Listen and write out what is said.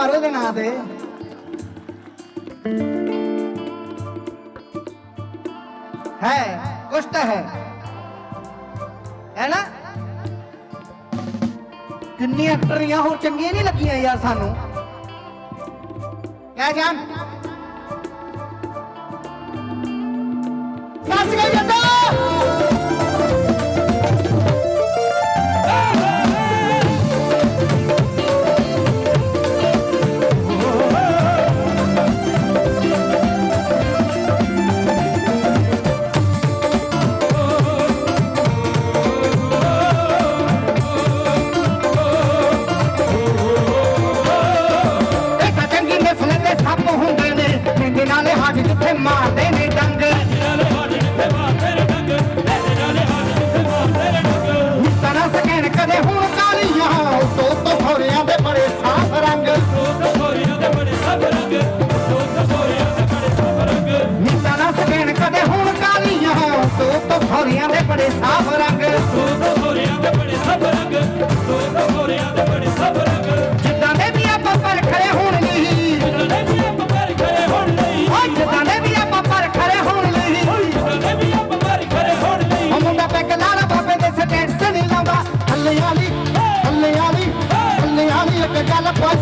ਮਾਰੋ ਇਹਦੇ ਨਾਂ ਤੇ। ਹੈ ਕੁਛ ਤਾਂ ਹੈ। ਹੈ ਨਾ? ਕਿੰਨੀ ਐਕਟਰੀਆਂ ਹੋਰ ਚੰਗੀਆਂ ਨਹੀਂ ਲੱਗੀਆਂ ਯਾਰ ਸਾਨੂੰ। ਕਹਿ ਜਾਨ ਸੱਚ ਕਹਿ ਜਿੱਥੇ ਮਾਰਦੇ ਨੇ ਡੰਗ। ਤਰਾ ਸਕੈਨ ਕਦੇ ਹੁਣ ਕਾਲੀਆਂ ਤੋ ਤੋ ਦੇ ਬੜੇ ਸਾਫ਼ ਰੰਗ। ਤਰਾ ਸਕੈਨ ਕਦੇ ਹੁਣ ਕਾਲੀਆਂ ਤੋ ਤੋ ਦੇ ਬੜੇ ਸਾਫ਼ cada cual